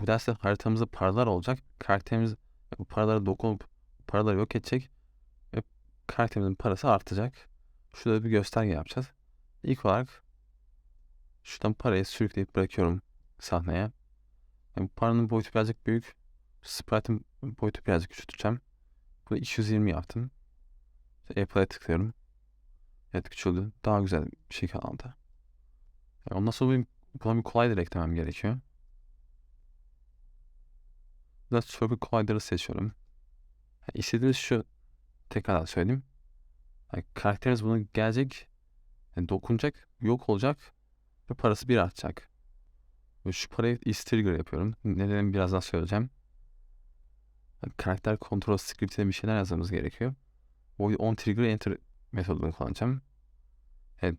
Bu derste haritamızda paralar olacak. Karakterimiz bu paralara dokunup paraları yok edecek ve karakterimizin parası artacak. Şurada bir gösterge yapacağız. İlk olarak şuradan parayı sürükleyip bırakıyorum sahneye. Yani paranın boyutu birazcık büyük. Sprite'ın boyutu birazcık küçülteceğim. Bunu 220 yaptım. İşte Apple'a tıklıyorum. Evet küçüldü. Daha güzel bir şekilde aldı. Yani ondan sonra benim bir collider eklemem gerekiyor. Burada Circle Collider'ı seçiyorum. Yani istediğimiz şu tekrar söyleyeyim. Yani karakterimiz buna gelecek, yani dokunacak, yok olacak ve parası bir artacak. Ve şu parayı trigger yapıyorum. Nedenini birazdan söyleyeceğim. Yani karakter kontrol scriptine bir şeyler yazmamız gerekiyor. O on trigger enter metodunu kullanacağım. Evet.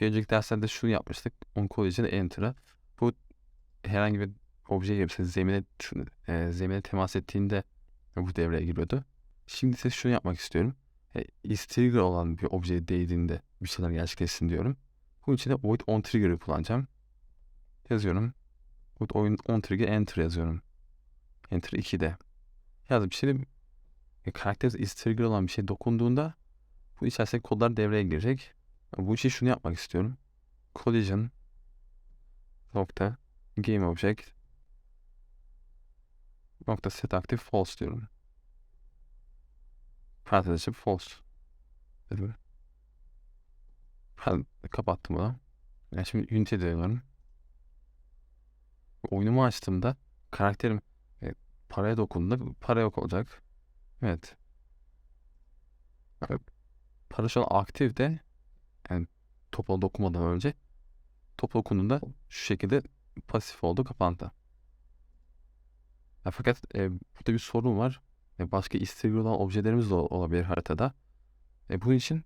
Bir önceki derslerde şunu yapmıştık. On collision enter'a. Bu herhangi bir obje gibi zemine, e, zemine temas ettiğinde bu devreye giriyordu. Şimdi ise şunu yapmak istiyorum. E, trigger olan bir objeye değdiğinde bir şeyler gerçekleşsin diyorum. Bunun için de void on trigger'ı kullanacağım. Yazıyorum. Void on, on trigger enter yazıyorum. Enter 2'de. Yazdım. Şimdi e, karakter is trigger olan bir şey dokunduğunda bu içerisindeki kodlar devreye girecek. Bu için şunu yapmak istiyorum. Collision nokta game object nokta set active false diyorum. Parantez açıp false dedim. Ben kapattım bunu. Yani şimdi Unity dönüyorum. Oyunumu açtığımda karakterim e, paraya dokunduğunda para yok olacak. Evet. Para şu an aktif de yani topa dokunmadan önce top dokunduğunda şu şekilde pasif oldu kapandı. Ya fakat e, burada bir sorun var. E, başka istediği olan objelerimiz de olabilir haritada. E, bunun için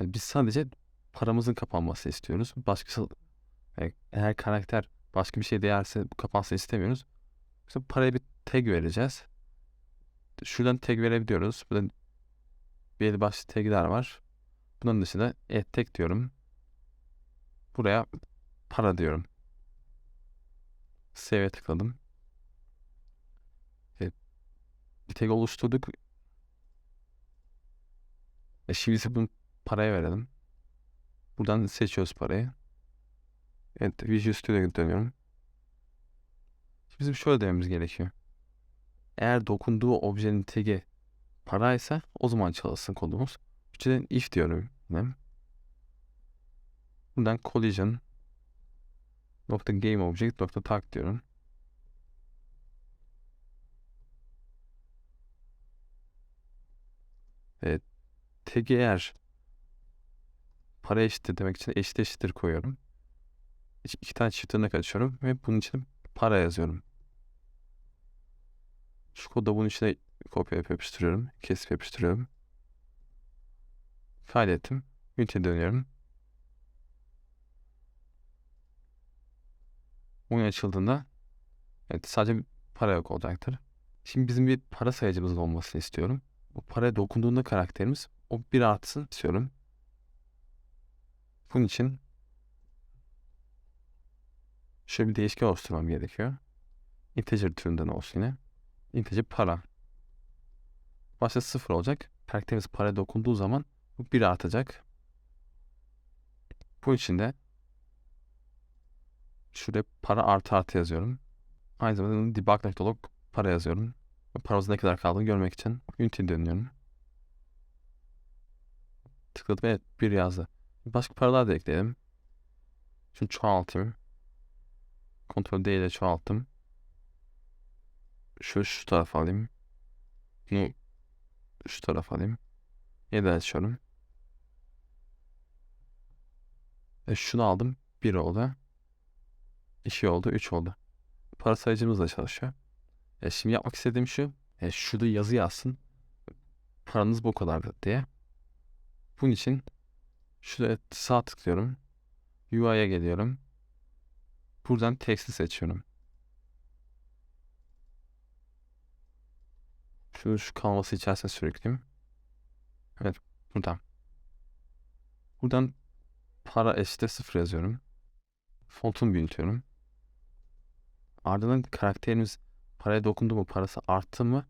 yani biz sadece paramızın kapanması istiyoruz. Başkası e, eğer karakter başka bir şey değerse kapansın istemiyoruz. İşte paraya bir tag vereceğiz. Şuradan tag verebiliyoruz. Burada belli başlı tagler var. Bunun dışında add tag diyorum. Buraya para diyorum. Save'e tıkladım. Evet. Tag oluşturduk. E şimdi ise bunu paraya verelim. Buradan seçiyoruz parayı. Evet, Visual Studio'ya dönüyorum. Şimdi bizim şöyle dememiz gerekiyor. Eğer dokunduğu objenin tagi paraysa o zaman çalışsın kodumuz. İçinden if diyorum yine. Buradan collision nokta game object nokta tag diyorum. Evet. Tagi eğer para eşittir demek için eşit eşittir koyuyorum. İki, tane çift tırnak açıyorum ve bunun için para yazıyorum. Şu kodu bunun içine kopya yapıştırıyorum. Kesip yapıştırıyorum. Kaydettim. Ünite dönüyorum. Oyun açıldığında evet sadece para yok olacaktır. Şimdi bizim bir para sayacımızın olmasını istiyorum. Bu paraya dokunduğunda karakterimiz o bir artsın istiyorum. Bunun için şöyle bir değişken oluşturmam gerekiyor. Integer türünden olsun yine. Integer para. Başta sıfır olacak. Karakterimiz paraya dokunduğu zaman bu bir artacak. Bu için de şuraya para artı artı yazıyorum. Aynı zamanda debug.log para yazıyorum. Paramızın ne kadar kaldığını görmek için Unity'ye dönüyorum. Tıkladım evet bir yazdı. Başka paralar da ekleyelim. Şunu çoğaltayım. Ctrl D ile çoğalttım. Şu şu tarafa alayım. Bunu şu tarafa alayım. Yeniden açıyorum. E şunu aldım. 1 oldu. 2 oldu. 3 oldu. Para sayıcımız da çalışıyor. E şimdi yapmak istediğim şu. E şurada yazı yazsın. Paranız bu kadardı diye. Bunun için şuraya sağ tıklıyorum. UI'ye geliyorum. Buradan teksti seçiyorum. Şunu şu kanvası içerisine sürükleyeyim. Evet buradan. Buradan para eşittir sıfır yazıyorum. Fontunu büyütüyorum. Ardından karakterimiz paraya dokundu mu parası arttı mı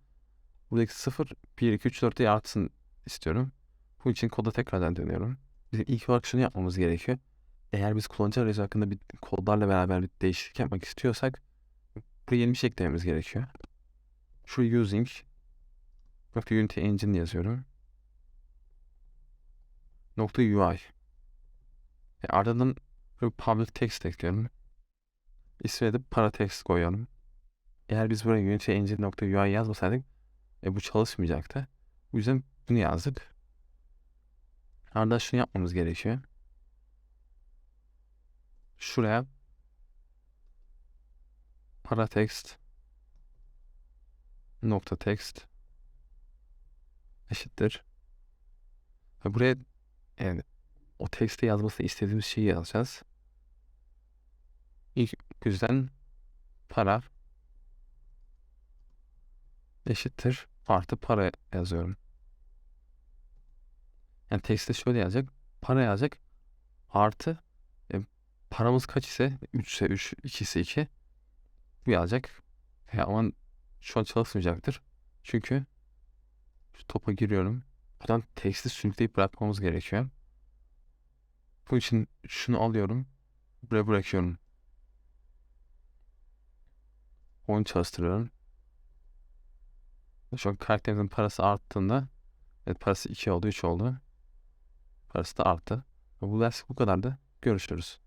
buradaki 0 1 2 3 4 diye artsın istiyorum. Bunun için koda tekrardan dönüyorum. Bizim ilk olarak şunu yapmamız gerekiyor. Eğer biz kullanıcı arayüzü hakkında bir kodlarla beraber bir değişiklik yapmak istiyorsak buraya yeni bir şey eklememiz gerekiyor. Şu using nokta Unity Engine yazıyorum. Nokta UI. E ardından public text ekliyorum. İsmine de para text koyuyorum. Eğer biz buraya Unity Engine nokta UI yazmasaydık e, bu çalışmayacaktı. Bu yüzden bunu yazdık. Ardından şunu yapmamız gerekiyor. Şuraya para text nokta text eşittir. Ve buraya yani o tekste yazmasını istediğimiz şeyi yazacağız. İlk yüzden para eşittir artı para yazıyorum. Yani tekste şöyle yazacak. Para yazacak. Artı e, paramız kaç ise 3 ise 3, 2 ise 2 bu yazacak. E, ama şu an çalışmayacaktır. Çünkü şu topa giriyorum. Buradan teksti sürükleyip bırakmamız gerekiyor. Bu için şunu alıyorum. Buraya bırakıyorum. Onu çalıştırıyorum. Şu an karakterimizin parası arttığında evet parası 2 oldu 3 oldu. Parası da arttı. Bu ders bu kadardı. Görüşürüz.